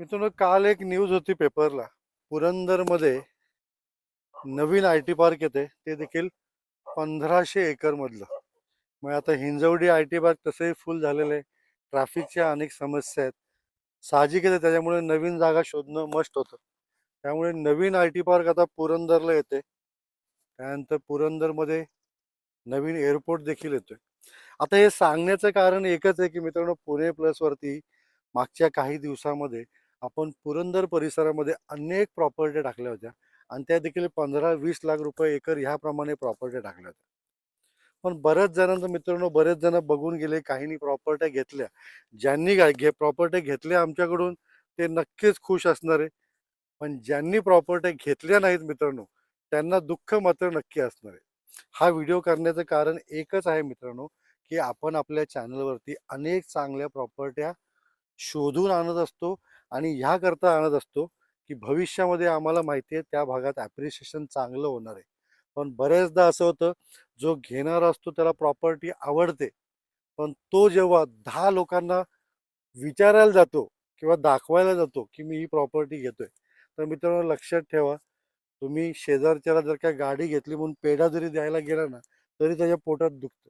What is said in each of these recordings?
मित्रांनो काल एक न्यूज होती पेपरला पुरंदरमध्ये नवीन आय टी पार्क येते. ते देखील पंधराशे एकर मधलं. मग आता हिंजवडी आय टी पार्क तसंही फुल झालेलं आहे. ट्रॅफिकच्या अनेक समस्या आहेत. साहजिकच आहे त्याच्यामुळे नवीन जागा शोधणं मस्ट होतं. त्यामुळे नवीन आय टी पार्क आता पुरंदरला येते. त्यानंतर पुरंदरमध्ये नवीन एअरपोर्ट देखील येतोय. आता हे सांगण्याचं कारण एकच आहे की मित्रांनो पुणे प्लसवरती मागच्या काही दिवसामध्ये आपण पुरंदर परिसरामध्ये अनेक प्रॉपर्टी टाकल्या होत्या. आणि त्या देखील पंधरा वीस लाख रुपये एकर ह्याप्रमाणे प्रॉपर्टी टाकल्या होत्या. पण बऱ्याच जणांचं मित्रांनो बरेच जण बघून गेले काहींनी प्रॉपर्ट्या घेतल्या. ज्यांनी घे प्रॉपर्ट्या घेतल्या आमच्याकडून ते नक्कीच खुश असणार. आहे पण ज्यांनी प्रॉपर्ट्या घेतल्या नाहीत मित्रांनो त्यांना दुःख मात्र नक्की असणार. आहे हा व्हिडिओ करण्याचं कारण एकच आहे मित्रांनो की आपण आपल्या चॅनलवरती अनेक चांगल्या प्रॉपर्ट्या शोधून आणत असतो आणि ह्या करता आणत असतो की भविष्यामध्ये आम्हाला माहिती आहे त्या भागात ॲप्रिशिएशन चांगलं होणार आहे. पण बऱ्याचदा असं होतं जो घेणारा असतो त्याला प्रॉपर्टी आवडते पण तो जेव्हा दहा लोकांना विचारायला जातो किंवा दाखवायला जातो की मी ही प्रॉपर्टी घेतोय तर मित्रांनो लक्षात ठेवा तुम्ही शेजारच्याला जर काय गाडी घेतली म्हणून पेढा जरी द्यायला गेला ना तरी त्याच्या पोटात दुखतं.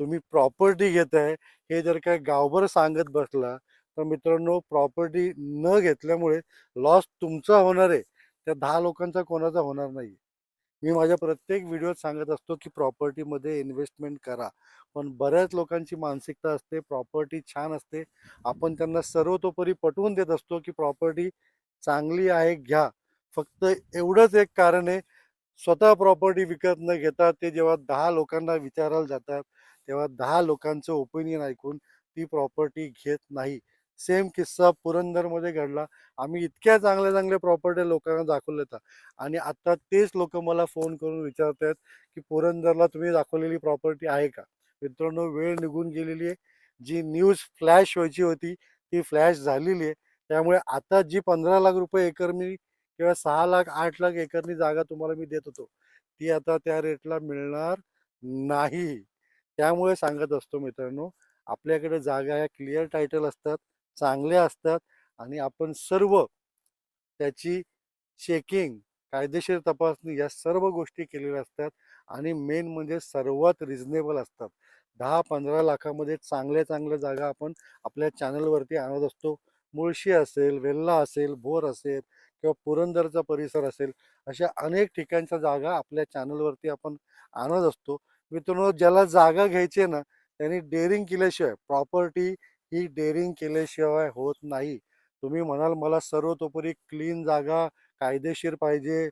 तुम्ही प्रॉपर्टी घेताय हे जर काय गावभर सांगत बसला तर मित्रांनो प्रॉपर्टी न घेतल्यामुळे लॉस तुमचा होणार आहे. त्या दहा लोकांचा कोणाचा होणार नाही मी माझ्या प्रत्येक व्हिडिओत सांगत असतो की प्रॉपर्टीमध्ये इन्व्हेस्टमेंट करा. पण बऱ्याच लोकांची मानसिकता असते प्रॉपर्टी छान असते. आपण त्यांना सर्वतोपरी पटवून देत असतो की प्रॉपर्टी चांगली आहे घ्या. फक्त एवढंच एक कारण आहे स्वतः प्रॉपर्टी विकत न घेता ते जेव्हा दहा लोकांना विचारायला जातात तेव्हा दहा लोकांचं ओपिनियन ऐकून ती प्रॉपर्टी घेत नाही. सेम किस्सा पुरंदरमध्ये घडला. आम्ही इतक्या चांगल्या चांगल्या प्रॉपर्टी लोकांना दाखवल्या होत्या. आणि आता तेच लोक मला फोन करून विचारत आहेत की पुरंदरला तुम्ही दाखवलेली प्रॉपर्टी आहे का? मित्रांनो वेळ निघून गेलेली आहे. जी न्यूज फ्लॅश व्हायची होती ती फ्लॅश झालेली आहे. त्यामुळे आता जी पंधरा लाख रुपये एकर मी किंवा सहा लाख आठ लाख एकरनी जागा तुम्हाला मी देत होतो ती आता त्या रेटला मिळणार नाही. त्यामुळे सांगत असतो मित्रांनो आपल्याकडे जागा ह्या क्लिअर टायटल असतात. चांगल्या असतात आणि आपण सर्व त्याची चेकिंग कायदेशीर तपासणी या सर्व गोष्टी केलेल्या असतात आणि मेन म्हणजे सर्वात रिझनेबल असतात. दहा पंधरा लाखामध्ये चांगल्या चांगल्या जागा आपण आपल्या चॅनलवरती आणत असतो. मुळशी असेल वेल्ला असेल भोर असेल किंवा पुरंदरचा परिसर असेल अशा अनेक ठिकाणच्या जागा आपल्या चॅनलवरती आपण आणत असतो. मित्रांनो ज्याला जागा घ्यायची आहे ना त्यांनी डेअरिंग केल्याशिवाय प्रॉपर्टी ही डेअरिंग केल्याशिवाय होत नाही. तुम्ही म्हणाल मला सर्वतोपरी क्लीन जागा कायदेशीर पाहिजे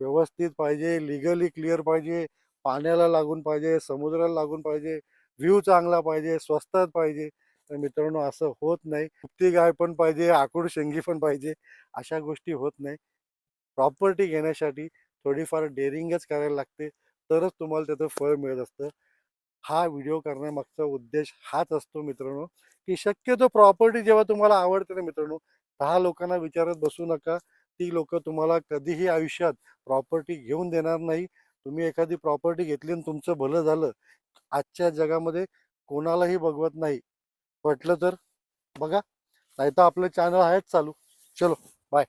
व्यवस्थित पाहिजे लिगली क्लिअर पाहिजे पाण्याला लागून पाहिजे समुद्राला लागून पाहिजे व्ह्यू चांगला पाहिजे स्वस्तात पाहिजे. तर मित्रांनो असं होत नाही. उपती गाय पण पाहिजे आकूड शेंगी पण पाहिजे अशा गोष्टी होत नाही. प्रॉपर्टी घेण्यासाठी थोडीफार डेअरिंगच करायला लागते तरच तुम्हाला त्याचं फळ मिळत असतं. हा व्हिडिओ करण्यामागचा उद्देश हाच असतो मित्रांनो की शक्यतो प्रॉपर्टी जेव्हा तुम्हाला आवडते ना मित्रांनो दहा लोकांना विचारत बसू नका. ती लोक तुम्हाला कधीही आयुष्यात प्रॉपर्टी घेऊन देणार नाही. तुम्ही एखादी प्रॉपर्टी घेतली आणि तुमचं भलं झालं. आजच्या जगामध्ये कोणालाही बघवत नाही. पटलं तर बघा नाही तर आपलं चॅनल आहेच चालू. चलो बाय.